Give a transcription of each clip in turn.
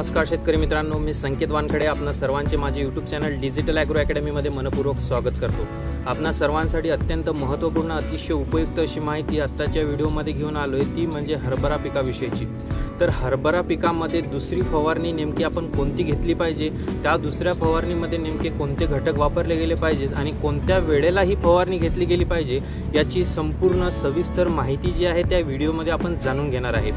नमस्कार शेतकरी मित्रांनो मी संकेत वानखडे. आपणा सर्वांचे माझे यूट्यूब चॅनल डिजिटल ॲग्रो अकॅडमीमध्ये मनपूर्वक स्वागत करतो. आपणा सर्वांसाठी अत्यंत महत्त्वपूर्ण अतिशय उपयुक्त अशी माहिती आत्ताच्या व्हिडिओमध्ये घेऊन आलो आहे ती म्हणजे हरभरा पिकाविषयीची. तर हरभरा पिकामध्ये दुसरी फवारणी नेमकी आपण कोणती घेतली पाहिजे? त्या दुसऱ्या फवारणीमध्ये नेमके कोणते घटक वापरले गेले पाहिजेत आणि कोणत्या वेळेला ही फवारणी घेतली गेली पाहिजे? याची संपूर्ण सविस्तर माहिती जी आहे त्या व्हिडिओमध्ये आपण जाणून घेणार आहे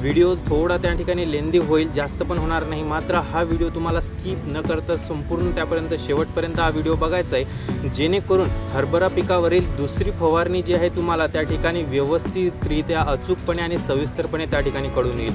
व्हिडिओ थोडा त्या ठिकाणी लेंदी होईल जास्त पण होणार नाही. मात्र हा व्हिडिओ तुम्हाला स्किप न करता संपूर्ण त्यापर्यंत शेवटपर्यंत हा व्हिडिओ बघायचा आहे. जेणेकरून हरभरा पिकावरील दुसरी फवारणी जी आहे तुम्हाला त्या ठिकाणी व्यवस्थितरित्या अचूकपणे आणि सविस्तरपणे त्या ठिकाणी कळून येईल.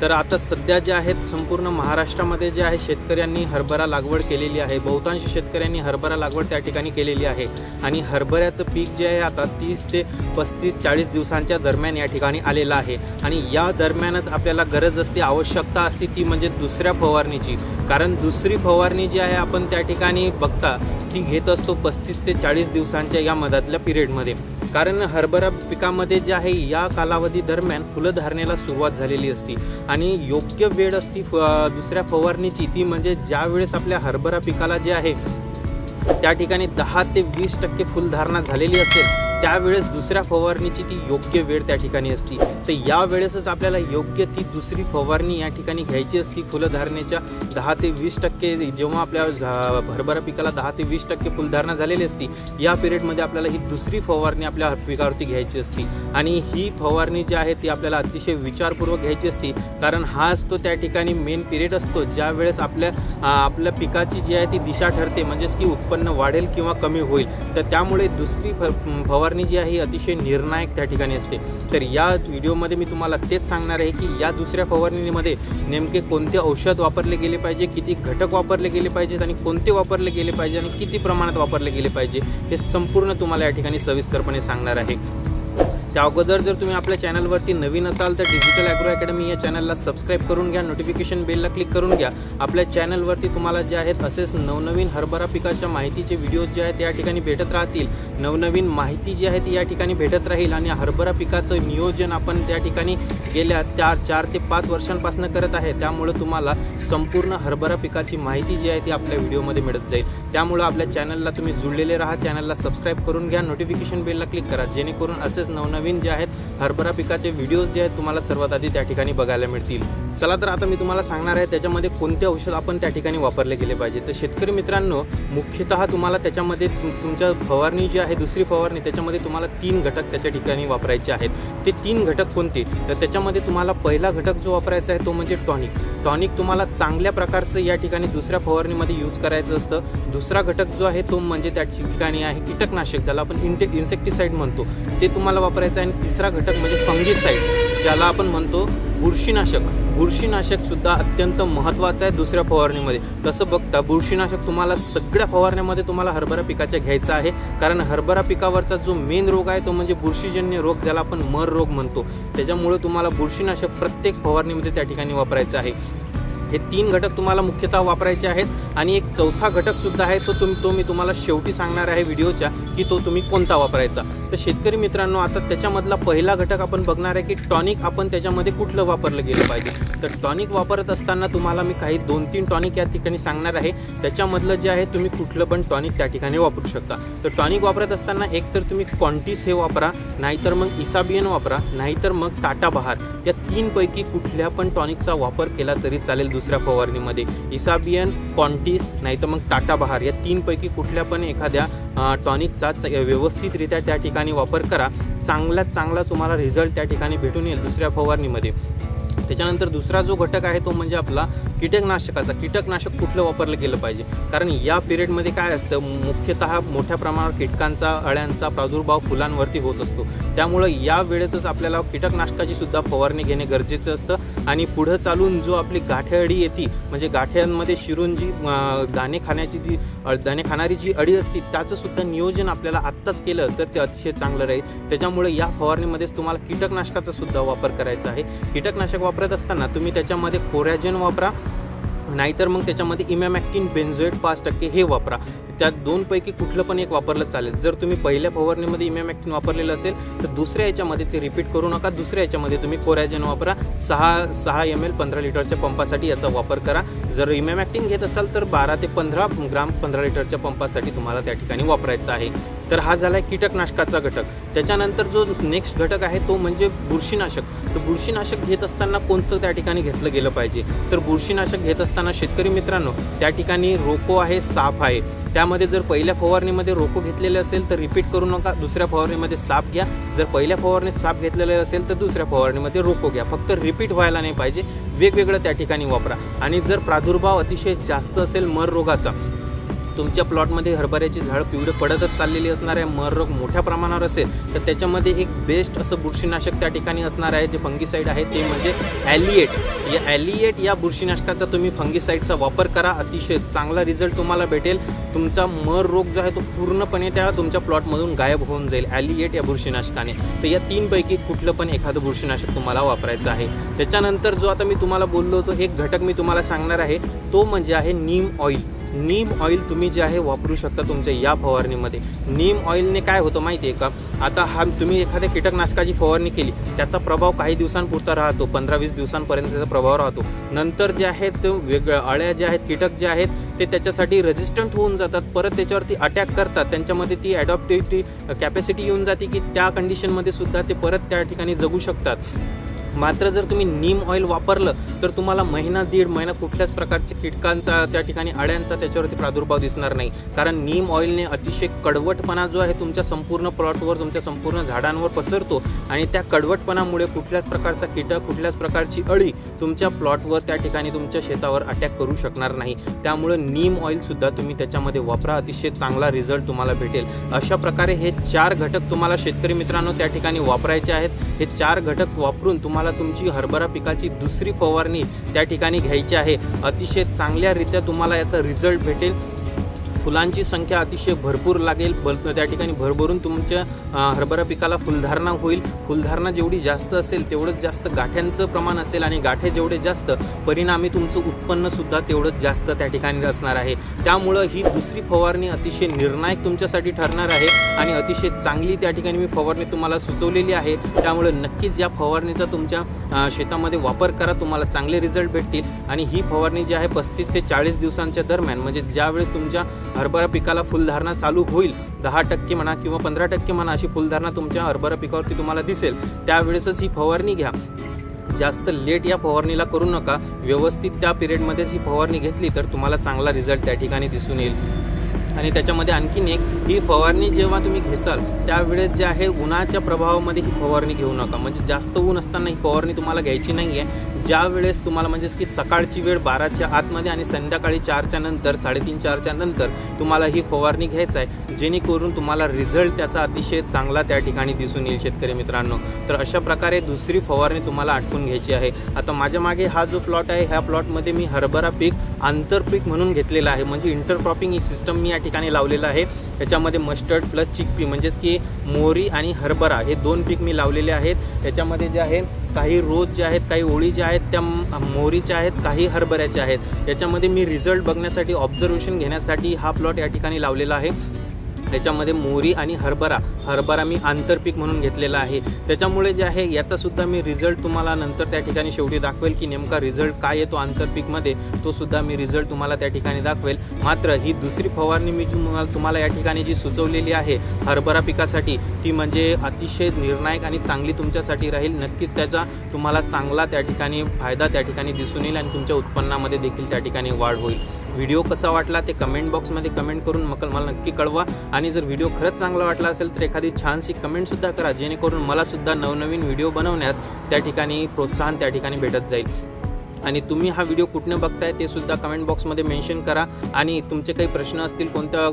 तर आता सध्या जे आहेत संपूर्ण महाराष्ट्रामध्ये जे आहे शेतकऱ्यांनी हरभरा लागवड केलेली आहे. बहुतांश शेतकऱ्यांनी हरभरा लागवड त्या ठिकाणी केलेली आहे. आणि हरभऱ्याचं पीक जे आहे आता तीस ते पस्तीस चाळीस दिवसांच्या दरम्यान या ठिकाणी आलेलं आहे. आणि या दरम्यानच आपल्याला गरज असते आवश्यकता असते ती म्हणजे दुसऱ्या फवारणीची. कारण दुसरी फवारणी जी आहे आपण त्या ठिकाणी बघता ती घेत असतो पस्तीस ते चाळीस दिवसांच्या या मधातल्या पिरियडमध्ये. कारण हरभरा पिकामध्ये जे आहे या कालावधी दरम्यान फुलं धारणेला सुरुवात झालेली असती. आणि योग्य वेळ असती फ दुसऱ्या फवारणीची ती म्हणजे ज्या वेळेस आपल्या हरभरा पिकाला जे आहे त्या ठिकाणी दहा ते वीस टक्के फुलधारणा झालेली असेल त्यावेळेस दुसऱ्या फवारणीची ती योग्य वेळ त्या ठिकाणी असती. तर या वेळेसच आपल्याला योग्य ती दुसरी फवारणी या ठिकाणी घ्यायची असती. फुलधारणेच्या दहा ते वीस टक्के जेव्हा आपल्या झा- पिकाला दहा ते वीस टक्के फुलधारणा झालेली असती या पिरियडमध्ये आपल्याला ही दुसरी फवारणी आपल्या पिकावरती घ्यायची असती. आणि ही फवारणी जी आहे ती आपल्याला अतिशय विचारपूर्वक घ्यायची असती कारण हाच तो त्या ठिकाणी मेन पिरियड असतो ज्या वेळेस आपल्या आपल्या पिकाची जी आहे ती दिशा ठरते म्हणजेच की उत्पन्न वाढेल किंवा कमी होईल. तर त्यामुळे दुसरी फ फवारणी जी आहे ही अतिशय निर्णायक त्या ठिकाणी असते. तर या व्हिडिओमध्ये मी तुम्हाला तेच सांगणार आहे की या दुसऱ्या फवारणीमध्ये नेमके कोणते औषध वापरले गेले पाहिजे किती घटक वापरले गेले पाहिजेत आणि कोणते वापरले गेले पाहिजे आणि किती प्रमाणात वापरले गेले पाहिजे हे संपूर्ण तुम्हाला या ठिकाणी सविस्तरपणे सांगणार आहे. त्या अगोदर जर तुम्ही आपल्या चॅनलवरती नवीन असाल तर डिजिटल ॲग्रो अकॅडमी या चॅनलला सबस्क्राईब करून घ्या नोटिफिकेशन बेलला क्लिक करून घ्या. आपल्या चॅनलवरती तुम्हाला जे आहेत असेच नवनवीन हरभरा पिकाच्या माहितीचे व्हिडिओ जे आहेत या ठिकाणी भेटत राहतील. नवनवीन माहिती जी आहे ती या ठिकाणी भेटत राहील आणि हरभरा पिकाचं नियोजन आपण त्या ठिकाणी गेल्या चार चार ते पाच वर्षांपासून करत आहे. त्यामुळं तुम्हाला संपूर्ण हरभरा पिकाची माहिती जी आहे ती आपल्या व्हिडिओमध्ये मिळत जाईल. त्यामुळं आपल्या चॅनलला तुम्ही जुळलेले राहा चॅनलला सबस्क्राईब करून घ्या नोटिफिकेशन बेलला क्लिक करा. जेणेकरून असेच नवनवीन नवीन जे आहेत हरभरा पिकाचे व्हिडिओज जे आहेत तुम्हाला सर्वात आधी त्या ठिकाणी बघायला मिळतील. चला तर आता मी तुम्हाला सांगणार आहे त्याच्यामध्ये कोणते औषध आपण त्या ठिकाणी वापरले गेले पाहिजे. तर शेतकरी मित्रांनो मुख्यतः तुम्हाला त्याच्यामध्ये तुमच्या फवारणी जी आहे दुसरी फवारणी त्याच्यामध्ये तुम्हाला तीन घटक त्याच्या ठिकाणी वापरायचे आहेत. ते तीन घटक कोणते? तर त्याच्यामध्ये तुम्हाला पहिला घटक जो वापरायचा आहे तो म्हणजे टॉनिक. टॉनिक तुम्हाला चांगल्या प्रकारचं या ठिकाणी दुसऱ्या फवारणीमध्ये यूज करायचं असतं. दुसरा घटक जो आहे तो म्हणजे त्या ठिकाणी आहे कीटकनाशक त्याला आपण इंटे इन्सेक्टिसाईड म्हणतो. ते तुम्हाला वापरायचं आहे. आणि तिसरा घटक म्हणजे फंगिसाईड ज्याला आपण म्हणतो बुरशीनाशक. बुरशीनाशक सुद्धा अत्यंत महत्त्वाचं आहे दुसऱ्या फवारणीमध्ये. तसं बघता बुरशीनाशक तुम्हाला सगळ्या फवारण्यामध्ये तुम्हाला हरभरा पिकाच्या घ्यायचा आहे. कारण हरभरा पिकावरचा जो मेन रोग आहे तो म्हणजे बुरशीजन्य रोग ज्याला आपण मर रोग म्हणतो. त्याच्यामुळे तुम्हाला बुरशीनाशक प्रत्येक फवारणीमध्ये त्या ठिकाणी वापरायचं आहे. हे तीन घटक तुम्हाला मुख्यतः वापरायचे आहेत. आणि एक चौथा घटक सुद्धा आहे तो तुम तो मी तुम्हाला शेवटी सांगणार आहे व्हिडिओच्या की तो तुम्ही कोणता वापरायचा. तर शेतकरी मित्रांनो आता त्याच्यामधला पहिला घटक आपण बघणार आहे की टॉनिक आपण त्याच्यामध्ये कुठलं वापरलं गेलं पाहिजे. तर टॉनिक वापरत असताना तुम्हाला मी काही दोन तीन टॉनिक या ठिकाणी सांगणार आहे. त्याच्यामधलं जे आहे तुम्ही कुठलं पण टॉनिक त्या ठिकाणी वापरू शकता. तर टॉनिक वापरत असताना एक तर तुम्ही क्वांटिस हे वापरा नाहीतर मग इसाबियन वापरा नाहीतर मग टाटा बहार. या तीनपैकी कुठल्या पण टॉनिकचा वापर केला तरी चालेल दुसऱ्या फवारणीमध्ये. इसाबियन क्वांटिस नाहीतर मग टाटा बहार या तीनपैकी कुठल्या पण एखाद्या टॉनिकचा व्यवस्थितरित्या त्या ठिकाणी वापर करा. चांगल्यात चांगला तुम्हाला रिझल्ट त्या ठिकाणी भेटून येईल दुसऱ्या फवारणीमध्ये. त्याच्यानंतर दुसरा जो घटक आहे तो म्हणजे आपला कीटकनाशकाचा. कीटकनाशक कुठलं वापरलं गेलं पाहिजे? कारण या पिरियडमध्ये काय असतं मुख्यतः मोठ्या प्रमाणावर कीटकांचा अळ्यांचा प्रादुर्भाव फुलांवरती होत असतो. त्यामुळं या वेळेतच आपल्याला कीटकनाशकाची सुद्धा फवारणी घेणे गरजेचं असतं. आणि पुढं चालून जो आपली गाठेअडी येते म्हणजे गाठ्यांमध्ये शिरून जी दाणे खाण्याची जी दाणे खाणारी जी अडी असते त्याचं सुद्धा नियोजन आपल्याला आत्ताच केलं तर ते अतिशय चांगलं राहील. त्याच्यामुळे या फवारणीमध्येच तुम्हाला कीटकनाशकाचा सुद्धा वापर करायचा आहे. कीटकनाशक वापरत असताना तुम्ही त्याच्यामध्ये कोरॅजन वापरा नाहीतर मग त्याच्यामध्ये इमॅमॅक्टिन बेन्झोएट पाच टक्के हे वापरा. त्यात दोनपैकी कुठलं पण एक वापरलं चालेल. जर तुम्ही पहिल्या फवारणीमध्ये इमॅमॅक्टिन वापरलेलं असेल तर दुसऱ्या याच्यामध्ये ते रिपीट करू नका. दुसऱ्या याच्यामध्ये तुम्ही कोरॅजन वापरा. सहा सहा एम एल पंधरा लिटरच्या पंपासाठी याचा वापर करा. जर इमॅमॅक्टिन घेत असाल तर बारा ते पंधरा ग्राम पंधरा लिटरच्या पंपासाठी तुम्हाला त्या ठिकाणी वापरायचं आहे. तर हा झाला आहे कीटकनाशकाचा घटक. त्याच्यानंतर जो नेक्स्ट घटक आहे तो म्हणजे बुरशीनाशक. तर बुरशीनाशक घेत असताना कोणतं त्या ठिकाणी घेतलं गेलं पाहिजे? तर बुरशीनाशक घेत असताना शेतकरी मित्रांनो त्या ठिकाणी रोको आहे साप आहे. त्यामध्ये जर पहिल्या फवारणीमध्ये रोको घेतलेले असेल तर रिपीट करू नका. दुसऱ्या फवारणीमध्ये साप घ्या. जर पहिल्या फवारणीत साप घेतलेले असेल तर दुसऱ्या फवारणीमध्ये रोको घ्या. फक्त रिपीट व्हायला नाही पाहिजे. वेगवेगळं त्या ठिकाणी वापरा. आणि जर प्रादुर्भाव अतिशय जास्त असेल मर रोगाचा तुमच्या प्लॉटमध्ये हरभऱ्याची झाड पिवळे पडतच चाललेली असणार आहे मर रोग मोठ्या प्रमाणावर असेल तर त्याच्यामध्ये एक बेस्ट असं बुरशीनाशक त्या ठिकाणी असणार आहे जे फंगीसाईड आहे ते म्हणजे ॲलिएट. या ॲलिएट या बुरशीनाशकाचा तुम्ही फंगीसाईडचा वापर करा अतिशय चांगला रिझल्ट तुम्हाला भेटेल. तुमचा मर रोग जो आहे तो पूर्णपणे त्या तुमच्या प्लॉटमधून गायब होऊन जाईल ॲलिएट या बुरशीनाशकाने. तर या तीनपैकी कुठलं पण एखादं बुरशीनाशक तुम्हाला वापरायचं आहे. त्याच्यानंतर जो आता मी तुम्हाला बोललो होतो एक घटक मी तुम्हाला सांगणार आहे तो म्हणजे आहे नीम ऑइल. नीम ऑइल तुम्ही जे आहे वापरू शकता तुमच्या या फवारणीमध्ये. नीम ऑइलने काय होतं माहिती आहे का? आता हा तुम्ही एखाद्या कीटकनाशकाची फवारणी केली त्याचा प्रभाव काही दिवसांपुरता राहतो पंधरा वीस दिवसांपर्यंत त्याचा प्रभाव राहतो. नंतर जे आहेत ते वेगळ्या अळ्या ज्या आहेत कीटक जे आहेत ते त्याच्यासाठी रेजिस्टंट होऊन जातात. परत त्याच्यावरती अटॅक करतात. त्यांच्यामध्ये ती ॲडॉप्टिव्हिटी कॅपॅसिटी येऊन जाते की त्या कंडिशनमध्ये सुद्धा ते परत त्या ठिकाणी जगू शकतात. मात्र जर तुम्ही नीम ऑइल वापरलं तर तुम्हाला महिना दीड महिना कुठल्याच प्रकारच्या कीटकांचा त्या ठिकाणी अळ्यांचा त्याच्यावरती प्रादुर्भाव दिसणार नाही. कारण नीम ऑइलने अतिशय कडवटपणा जो आहे तुमच्या संपूर्ण प्लॉटवर तुमच्या संपूर्ण झाडांवर पसरतो आणि त्या कडवटपणामुळे कुठल्याच प्रकारचा कीटक कुठल्याच प्रकारची अळी तुमच्या प्लॉटवर त्या ठिकाणी तुमच्या शेतावर अटॅक करू शकणार नाही. त्यामुळे नीम ऑइलसुद्धा तुम्ही त्याच्यामध्ये वापरा. अतिशय चांगला रिझल्ट तुम्हाला भेटेल. अशा प्रकारे हे चार घटक तुम्हाला शेतकरी मित्रांनो त्या ठिकाणी वापरायचे आहेत. हे चार घटक वापरून तुम्हाला तुम्हाला तुमची हरभरा पिकाची दुसरी फवारणी त्या ठिकाणी घ्यायची आहे. अतिशय चांगल्यारित्या तुम्हाला याचा रिझल्ट भेटेल. फुलांची संख्या अतिशय भरपूर लागेल. बल त्या ठिकाणी भरभरून तुमच्या हरभरा पिकाला फुलधारणा होईल. फुलधारणा जेवढी जास्त असेल तेवढंच जास्त गाठ्यांचं प्रमाण असेल आणि गाठे जेवढे जास्त परिणामी तुमचं उत्पन्नसुद्धा तेवढंच जास्त त्या ठिकाणी असणार आहे. त्यामुळं ही दुसरी फवारणी अतिशय निर्णायक तुमच्यासाठी ठरणार आहे आणि अतिशय चांगली त्या ठिकाणी मी फवारणी तुम्हाला सुचवलेली आहे. त्यामुळे नक्कीच या फवारणीचा तुमच्या शेतामध्ये वापर करा तुम्हाला चांगले रिझल्ट भेटतील. आणि ही फवारणी जी आहे पस्तीस ते चाळीस दिवसांच्या दरम्यान म्हणजे ज्यावेळेस तुमच्या हरभरा पिकाला फुलधारणा चालू होईल. दहा टक्के म्हणा किंवा पंधरा टक्के म्हणा अशी फुलधारणा तुमच्या हरभरा पिकावरती तुम्हाला दिसेल. त्यावेळेसच ही फवारणी घ्या. जास्त लेट या फवारणीला करू नका. व्यवस्थित त्या पिरियडमध्येच ही फवारणी घेतली तर तुम्हाला चांगला रिझल्ट त्या ठिकाणी दिसून येईल. आणि त्याच्यामध्ये आणखीन एक ही फवारणी जेव्हा तुम्ही घेसाल त्यावेळेस जे आहे उन्हाच्या प्रभावामध्ये ही फवारणी घेऊ नका. म्हणजे जास्त ऊन असताना ही फवारणी तुम्हाला घ्यायची नाही आहे ज्या वेळेस तुम्हाला म्हणजेच की सकाळची वेळ बाराच्या आतमध्ये आणि संध्याकाळी चारच्या नंतर साडेतीन चारच्या नंतर तुम्हाला ही फवारणी घ्यायचं आहे जेणेकरून तुम्हाला रिझल्ट त्याचा अतिशय चांगला त्या ठिकाणी दिसून येईल शेतकरी मित्रांनो. तर अशा प्रकारे दुसरी फवारणी तुम्हाला आठवून घ्यायची आहे. आता माझ्या मागे हा जो प्लॉट आहे ह्या प्लॉटमध्ये मी हरभरा पीक आंतरपीक म्हणून घेतलेला आहे. म्हणजे इंटरक्रॉपिंग ही सिस्टम मी या ठिकाणी लावलेलं आहे. याच्यामध्ये मस्टर्ड प्लस चिकपी म्हणजेच की मोहरी आणि हरभरा हे दोन पीक मी लावलेले आहेत. याच्यामध्ये जे आहे काही रोज जे आहेत काही ओळी ज्या आहेत त्या मोहरीच्या आहेत काही हरभऱ्याच्या आहेत. याच्यामध्ये मी रिझल्ट बघण्यासाठी ऑब्झर्वेशन घेण्यासाठी हा प्लॉट या ठिकाणी लावलेला आहे. त्याच्यामध्ये मोहरी आणि हरभरा. हरभरा मी आंतरपीक म्हणून घेतलेला आहे. त्याच्यामुळे जे आहे याचासुद्धा मी रिझल्ट तुम्हाला नंतर त्या ठिकाणी शेवटी दाखवेल की नेमका रिझल्ट काय येतो आंतरपीकमध्ये तो सुद्धा मी रिझल्ट तुम्हाला त्या ठिकाणी दाखवेल. मात्र ही दुसरी फवारणी मी तुम्हाला तुम्हाला या ठिकाणी जी सुचवलेली आहे हरभरा पिकासाठी ती म्हणजे अतिशय निर्णायक आणि चांगली तुमच्यासाठी राहील. नक्कीच त्याचा तुम्हाला चांगला त्या ठिकाणी फायदा त्या ठिकाणी दिसून येईल आणि तुमच्या उत्पन्नामध्ये देखील त्या ठिकाणी वाढ होईल. व्हिडिओ कसा वाटला ते कमेंट बॉक्समध्ये कमेंट करून मग मला नक्की कळवा. आणि जर व्हिडिओ खरंच चांगला वाटला असेल तर एखादी छानशी कमेंटसुद्धा करा जेणेकरून मलासुद्धा नवनवीन व्हिडिओ बनवण्यास त्या ठिकाणी प्रोत्साहन त्या ठिकाणी भेटत जाईल. आणि तुम्ही हा व्हिडिओ कुठनं बघताय ते सुद्धा कमेंट बॉक्समध्ये मेन्शन करा. आणि तुमचे काही प्रश्न असतील कोणत्या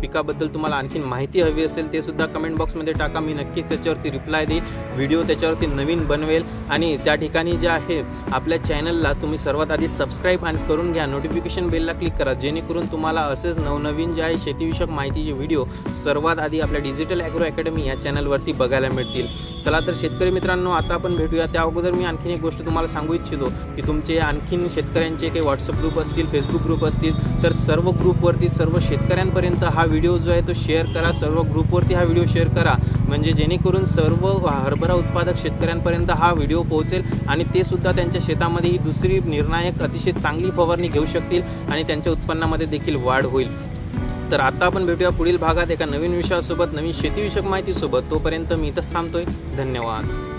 पिकाबद्दल तुम्हाला आणखीन माहिती हवी असेल ते सुद्धा कमेंट बॉक्समध्ये टाका. मी नक्कीच त्याच्यावरती रिप्लाय देईन व्हिडिओ त्याच्यावरती नवीन बनवेल. आणि त्या ठिकाणी जे आहे आपल्या चॅनलला तुम्ही सर्वात आधी सबस्क्राईब आणि करून घ्या. नोटिफिकेशन बेलला क्लिक करा. जेणेकरून तुम्हाला असेच नवनवीन जे आहे शेतीविषयक माहितीचे व्हिडिओ सर्वात आधी आपल्या डिजिटल ॲग्रो अकॅडमी या चॅनलवरती बघायला मिळतील. चला तर शेतकरी मित्रांनो आता आपण भेटूया. त्या अगोदर मी आणखीन एक गोष्ट तुम्हाला सांगू इच्छितो की तुमचे तुमचे आणखीन शेतकऱ्यांचे काही व्हॉट्सअप ग्रुप असतील फेसबुक ग्रुप असतील तर सर्व ग्रुपवरती सर्व शेतकऱ्यांपर्यंत हा व्हिडिओ जो आहे तो शेअर करा. सर्व ग्रुपवरती हा व्हिडिओ शेअर करा. म्हणजे जेणेकरून सर्व हरभरा उत्पादक शेतकऱ्यांपर्यंत हा व्हिडिओ पोहोचेल आणि ते सुद्धा त्यांच्या शेतामध्ये ही दुसरी निर्णायक अतिशय चांगली फवारणी घेऊ शकतील आणि त्यांच्या उत्पन्नामध्ये देखील वाढ होईल. तर आता आपण भेटूया पुढील भागात एका नवीन विषयासोबत नवीन शेतीविषयक माहितीसोबत. तोपर्यंत मी इथंच थांबतोय. धन्यवाद.